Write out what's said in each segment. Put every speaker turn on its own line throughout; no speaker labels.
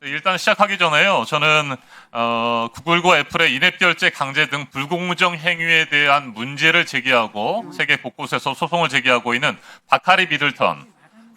네, 일단 시작하기 전에요. 저는 어, 구글과 애플의 인앱 결제 강제 등 불공정 행위에 대한 문제를 제기하고 세계 곳곳에서 소송을 제기하고 있는 바카리 미들턴,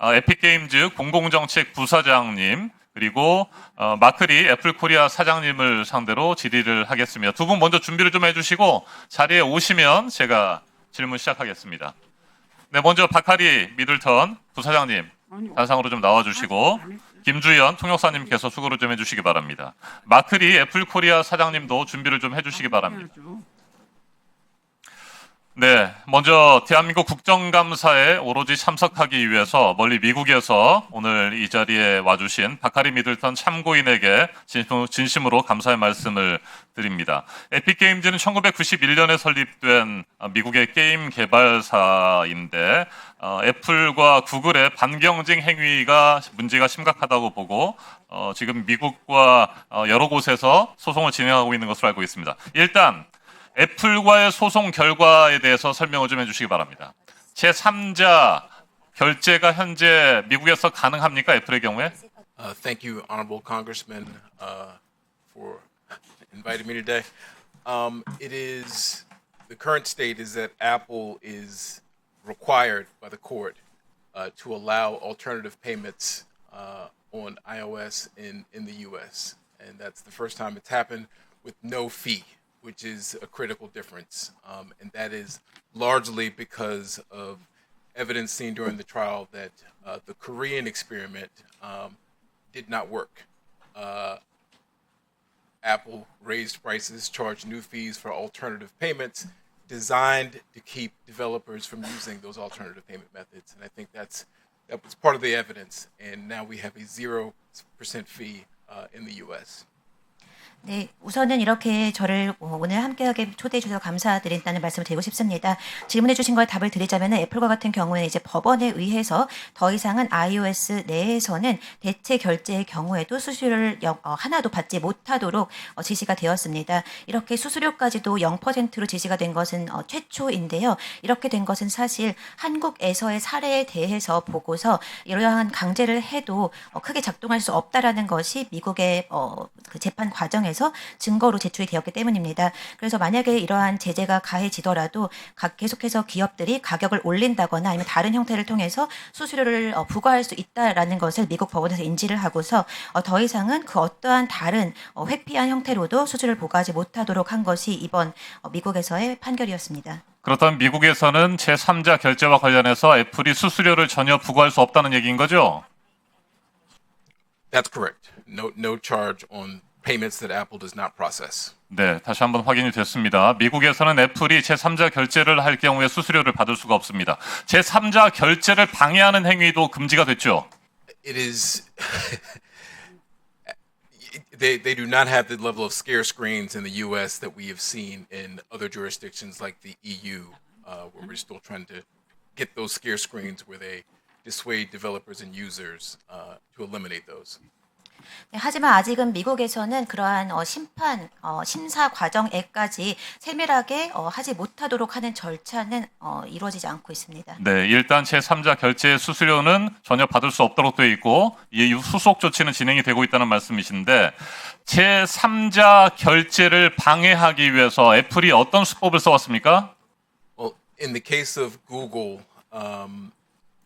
어, 에픽게임즈 공공정책 부사장님 그리고 어, 마크리 애플 코리아 사장님을 상대로 질의를 하겠습니다. 두 분 먼저 준비를 좀 해주시고 자리에 오시면 제가 질문 시작하겠습니다. 네, 먼저 바카리 미들턴 부사장님 단상으로 좀 나와주시고 김주연 통역사님께서 수고를 좀 해주시기 바랍니다. 마크리 애플 코리아 사장님도 준비를 좀 해주시기 바랍니다. 네, 먼저 대한민국 국정감사에 오로지 참석하기 위해서 멀리 미국에서 오늘 이 자리에 와주신 바카리 미들턴 참고인에게 진심- 진심으로 감사의 말씀을 드립니다. 에픽게임즈는 1991년에 설립된 어, 미국의 게임 개발사인데 어, 애플과 구글의 반경쟁 행위가 문제가 심각하다고 보고 어, 지금 미국과 어, 여러 곳에서 소송을 진행하고 있는 것으로 알고 있습니다. 일단 애플과의 소송 결과에 대해서 설명을 좀 해주시기 바랍니다. 제 3자 결제가 현재 미국에서 가능합니까? 애플의 경우에?
Uh, thank you, honorable congressman, uh, for inviting me today. Um, it is the current state is that Apple is required by the court uh, to allow alternative payments uh, on iOS in in the U.S. and that's the first time it's happened with no fee, which is a critical difference, um, and that is largely because of evidence seen during the trial that uh, the Korean experiment um, did not work. Uh, Apple raised prices, charged new fees for alternative payments, designed to keep developers from using those alternative payment methods. And I think that's that was part of the evidence. And now we have a zero percent fee uh, in the U.S.
네, 우선은 이렇게 저를 어, 오늘 함께하게 초대해 주셔서 감사드린다는 말씀을 드리고 싶습니다. 질문해 주신 거에 답을 드리자면 애플과 같은 경우에는 이제 법원에 의해서 더 이상은 iOS 내에서는 대체 결제의 경우에도 수수료를 영- 어, 하나도 받지 못하도록 어, 지시가 되었습니다. 이렇게 수수료까지도 0%로 지시가 된 것은 어, 최초인데요. 이렇게 된 것은 사실 한국에서의 사례에 대해서 보고서 이러한 강제를 해도 어, 크게 작동할 수 없다라는 것이 미국의 어, 그 재판 과정에 서 증거로 제출이 되었기 때문입니다. 그래서 만약에 이러한 제재가 가해지더라도 각- 계속해서 기업들이 가격을 올린다거나 아니면 다른 형태를 통해서 수수료를 어, 부과할 수 있다라는 것을 미국 법원에서 인지를 하고서 어, 더 이상은 그 어떠한 다른 어, 회피한 형태로도 수수료를 부과하지 못하도록 한 것이 이번 어, 미국에서의 판결이었습니다.
그렇다면 미국에서는 제 3자 결제와 관련해서 애플이 수수료를 전혀 부과할 수 없다는 얘기인 거죠?
That's correct. No no charge on payments that Apple does not process.
네, 다시 한번 확인이 됐습니다. 미국에서는 애플이 제3자 결제를 할 경우에 수수료를 받을 수가 없습니다. 제3자 결제를 방해하는 행위도 금지가 됐죠.
it is they they do not have the level of scare screens in the U.S. that we have seen in other jurisdictions like the EU, uh, where we're still trying to get those scare screens where they dissuade developers and users uh, to eliminate those.
네, 하지만 아직은 미국에서는 그러한 어, 심판 어, 심사 과정에까지 세밀하게 어, 하지 못하도록 하는 절차는 어, 이루어지지 않고 있습니다.
네, 일단 제3자 결제 수수료는 전혀 받을 수 없도록 되어 있고 이 후속 조치는 진행이 되고 있다는 말씀이신데 제3자 결제를 방해하기 위해서 애플이 어떤 수법을 써왔습니까?
Well, in the case of Google, um,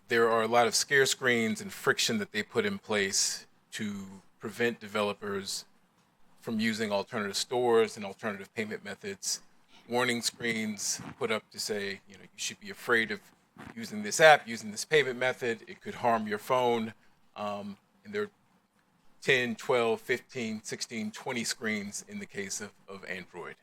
there are a lot of scare screens and friction that they put in place to prevent developers from using alternative stores and alternative payment methods. Warning screens put up to say, you know, you should be afraid of using this app, using this payment method. It could harm your phone. Um, and there are 10, 12, 15, 16, 20 screens in the case of, of Android.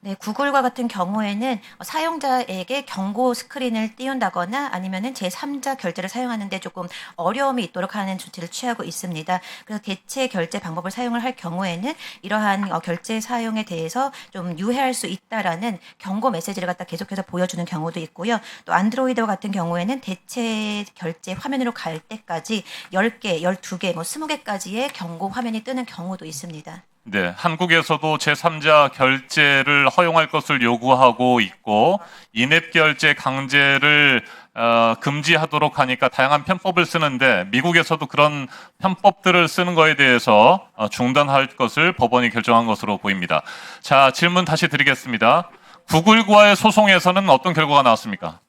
네, 구글과 같은 경우에는 어, 사용자에게 경고 스크린을 띄운다거나 아니면은 제3자 결제를 사용하는데 조금 어려움이 있도록 하는 조치를 취하고 있습니다. 그래서 대체 결제 방법을 사용을 할 경우에는 이러한 어, 결제 사용에 대해서 좀 유해할 수 있다라는 경고 메시지를 갖다 계속해서 보여주는 경우도 있고요. 또 안드로이드와 같은 경우에는 대체 결제 화면으로 갈 때까지 10개, 12개, 뭐 20개까지의 경고 화면이 뜨는 경우도 있습니다.
네, 한국에서도 제3자 결제를 허용할 것을 요구하고 있고 인앱 결제 강제를 어, 금지하도록 하니까 다양한 편법을 쓰는데 미국에서도 그런 편법들을 쓰는 거에 대해서 어, 중단할 것을 법원이 결정한 것으로 보입니다. 자, 질문 다시 드리겠습니다. 구글과의 소송에서는 어떤 결과가 나왔습니까?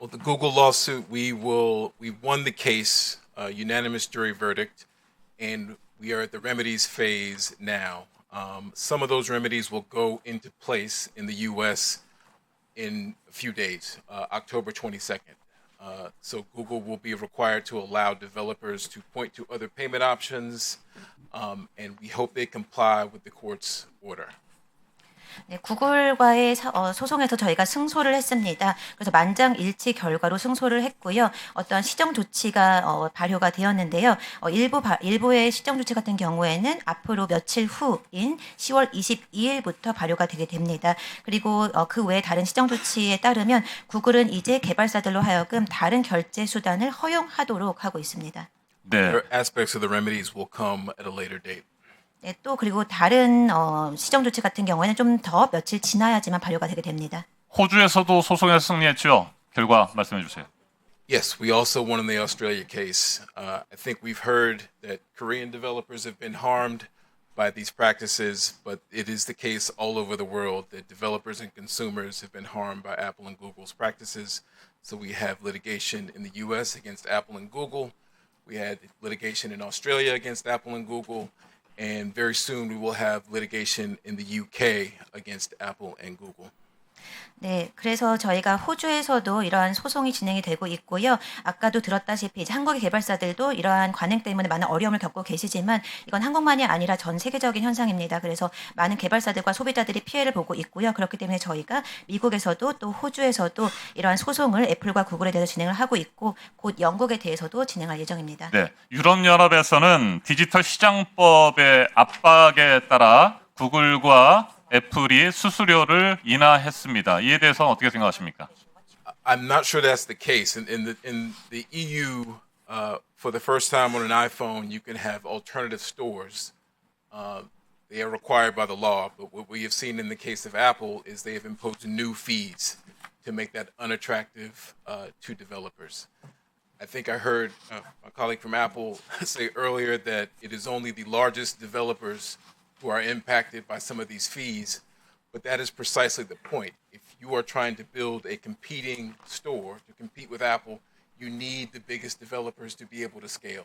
Well, the Google lawsuit, we will we won the case, uh, unanimous jury verdict, and we are at the remedies phase now. Um, some of those remedies will go into place in the U.S. in a few days, uh, October 22nd. Uh, so Google will be required to allow developers to point to other payment options, um, and we hope they comply with the court's order.
네, 구글과의 사- 어, 소송에서 저희가 승소를 했습니다. 그래서 만장일치 결과로 승소를 했고요. 어떤 시정 조치가 어, 발효가 되었는데요. 어, 일부 바- 일부의 시정 조치 같은 경우에는 앞으로 며칠 후인 10월 22일부터 발효가 되게 됩니다. 그리고 어, 그 외에 다른 시정 조치에 따르면 구글은 이제 개발사들로 하여금 다른 결제 수단을 허용하도록 하고 있습니다.
네.
Aspects of the remedies will come at a later date.
네, 또 그리고 다른 어, 시정 조치 같은 경우에는 좀 더 며칠 지나야지만 발효가 되게 됩니다.
호주에서도 소송에서 승리했죠. 결과 말씀해 주세요.
Yes, we also won in the Australia case. Uh, I think we've heard that Korean developers have been harmed by these practices, but it is the case all over the world that developers and consumers have been harmed by Apple and Google's practices. So we have litigation in the US against Apple and Google. We had litigation in Australia against Apple and Google. And very soon we will have litigation in the UK against Apple and Google.
네, 그래서 저희가 호주에서도 이러한 소송이 진행이 되고 있고요. 아까도 들었다시피 이제 한국의 개발사들도 이러한 관행 때문에 많은 어려움을 겪고 계시지만 이건 한국만이 아니라 전 세계적인 현상입니다. 그래서 많은 개발사들과 소비자들이 피해를 보고 있고요. 그렇기 때문에 저희가 미국에서도 또 호주에서도 이러한 소송을 애플과 구글에 대해서 진행을 하고 있고 곧 영국에 대해서도 진행할 예정입니다.
네. 유럽 연합에서는 디지털 시장법의 압박에 따라 구글과 애플이 수수료를 인하했습니다. 이에 대해서 어떻게 생각하십니까?
I'm not sure that's the case. In, in the in the EU, uh, for the first time on an iPhone, you can have alternative stores. Uh, they are required by the law, but what we have seen in the case of Apple is they have imposed new fees to make that unattractive uh, to developers. I think I heard uh, my colleague from Apple say earlier that it is only the largest developers who are impacted by some of these fees, but that is precisely the point. If you are trying to build a competing store to compete with Apple, you need the biggest developers to be able to scale.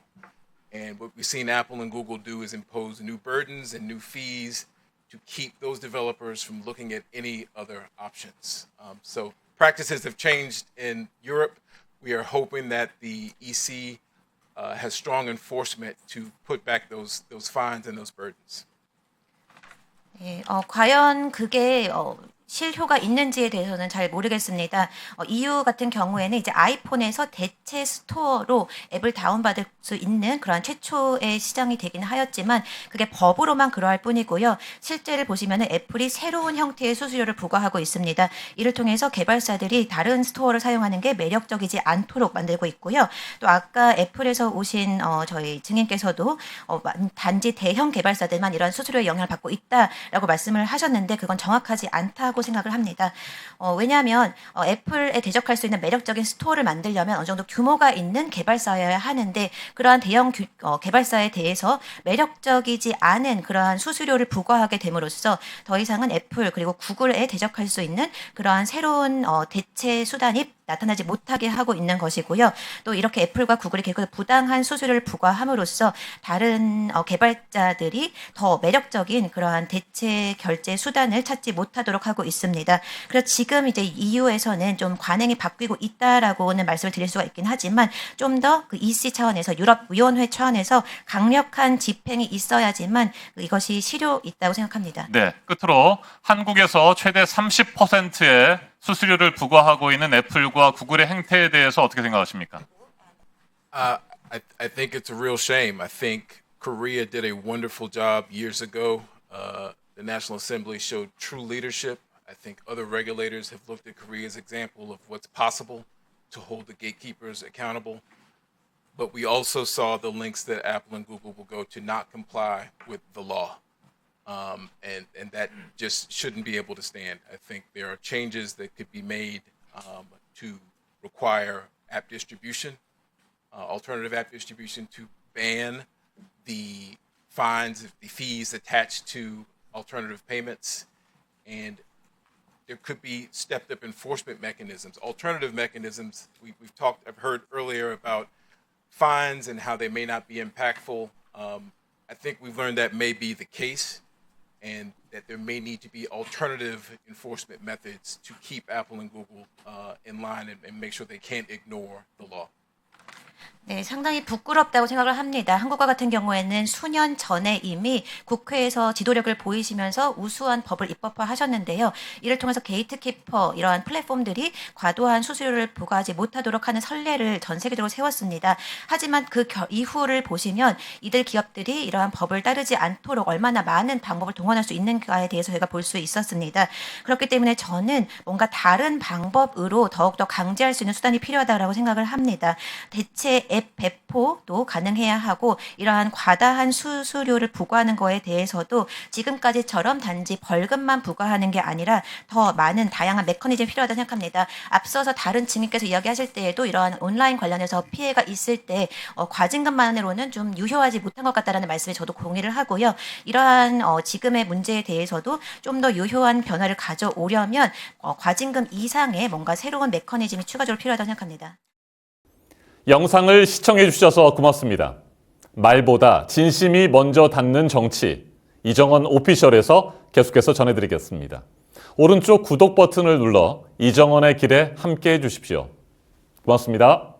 And what we've seen Apple and Google do is impose new burdens and new fees to keep those developers from looking at any other options. Um, so practices have changed in Europe. We are hoping that the EC uh, has strong enforcement to put back those those fines and those burdens.
예, 어, 과연 그게 어, 실효가 있는지에 대해서는 잘 모르겠습니다. 어, EU 같은 경우에는 이제 아이폰에서 대체 스토어로 앱을 다운받을 수 있는 그런 최초의 시장이 되긴 하였지만 그게 법으로만 그러할 뿐이고요. 실제를 보시면은 애플이 새로운 형태의 수수료를 부과하고 있습니다. 이를 통해서 개발사들이 다른 스토어를 사용하는 게 매력적이지 않도록 만들고 있고요. 또 아까 애플에서 오신 어, 저희 증인께서도 어, 만- 단지 대형 개발사들만 이런 수수료의 영향을 받고 있다라고 말씀을 하셨는데 그건 정확하지 않다고 생각을 합니다. 어, 왜냐하면 어, 애플에 대적할 수 있는 매력적인 스토어를 만들려면 어느 정도 규모가 있는 개발사여야 하는데 그러한 대형 규- 어, 개발사에 대해서 매력적이지 않은 그러한 수수료를 부과하게 됨으로써 더 이상은 애플 그리고 구글에 대적할 수 있는 그러한 새로운 어, 대체 수단이 나타나지 못하게 하고 있는 것이고요. 또 이렇게 애플과 구글이 계속 부당한 수수료를 부과함으로써 다른 어, 개발자들이 더 매력적인 그러한 대체 결제 수단을 찾지 못하도록 하고 있습니다. 그래서 지금 이제 EU에서는 좀 관행이 바뀌고 있다라고는 말씀을 드릴 수가 있긴 하지만 좀 더 그 EC 차원에서 유럽 위원회 차원에서 강력한 집행이 있어야지만 이것이 실효 있다고 생각합니다.
네. 끝으로 한국에서 최대 30%의 수수료를 부과하고 있는 애플과 구글의 행태에 대해서 어떻게 생각하십니까?
Uh, I, I think it's a real shame. I think Korea did a wonderful job years ago. Uh, the National Assembly showed true leadership. I think other regulators have looked at Korea's example of what's possible to hold the gatekeepers accountable. But we also saw the links that Apple and Google will go to not comply with the law. Um, and, and that just shouldn't be able to stand. I think there are changes that could be made um, to require app distribution, uh, alternative app distribution, to ban the fines, the fees attached to alternative payments, and there could be stepped up enforcement mechanisms, alternative mechanisms. We, we've talked, I've heard earlier about fines and how they may not be impactful. Um, I think we've learned that may be the case and that there may need to be alternative enforcement methods to keep Apple and Google uh, in line and, and make sure they can't ignore the law.
네, 상당히 부끄럽다고 생각을 합니다. 한국과 같은 경우에는 수년 전에 이미 국회에서 지도력을 보이시면서 우수한 법을 입법화하셨는데요. 이를 통해서 게이트키퍼 이러한 플랫폼들이 과도한 수수료를 부과하지 못하도록 하는 선례를 전 세계적으로 세웠습니다. 하지만 그 겨- 이후를 보시면 이들 기업들이 이러한 법을 따르지 않도록 얼마나 많은 방법을 동원할 수 있는가에 대해서 저희가 볼 수 있었습니다. 그렇기 때문에 저는 뭔가 다른 방법으로 더욱더 강제할 수 있는 수단이 필요하다고 생각을 합니다. 대체 앱 배포도 가능해야 하고 이러한 과다한 수수료를 부과하는 거에 대해서도 지금까지처럼 단지 벌금만 부과하는 게 아니라 더 많은 다양한 메커니즘이 필요하다고 생각합니다. 앞서서 다른 증인께서 이야기하실 때에도 이러한 온라인 관련해서 피해가 있을 때 어, 과징금만으로는 좀 유효하지 못한 것 같다라는 말씀에 저도 동의를 하고요. 이러한 어, 지금의 문제에 대해서도 좀 더 유효한 변화를 가져오려면 어, 과징금 이상의 뭔가 새로운 메커니즘이 추가적으로 필요하다고 생각합니다.
영상을 시청해 주셔서 고맙습니다. 말보다 진심이 먼저 닿는 정치 이정원 오피셜에서 계속해서 전해드리겠습니다. 오른쪽 구독 버튼을 눌러 이정원의 길에 함께 해 주십시오. 고맙습니다.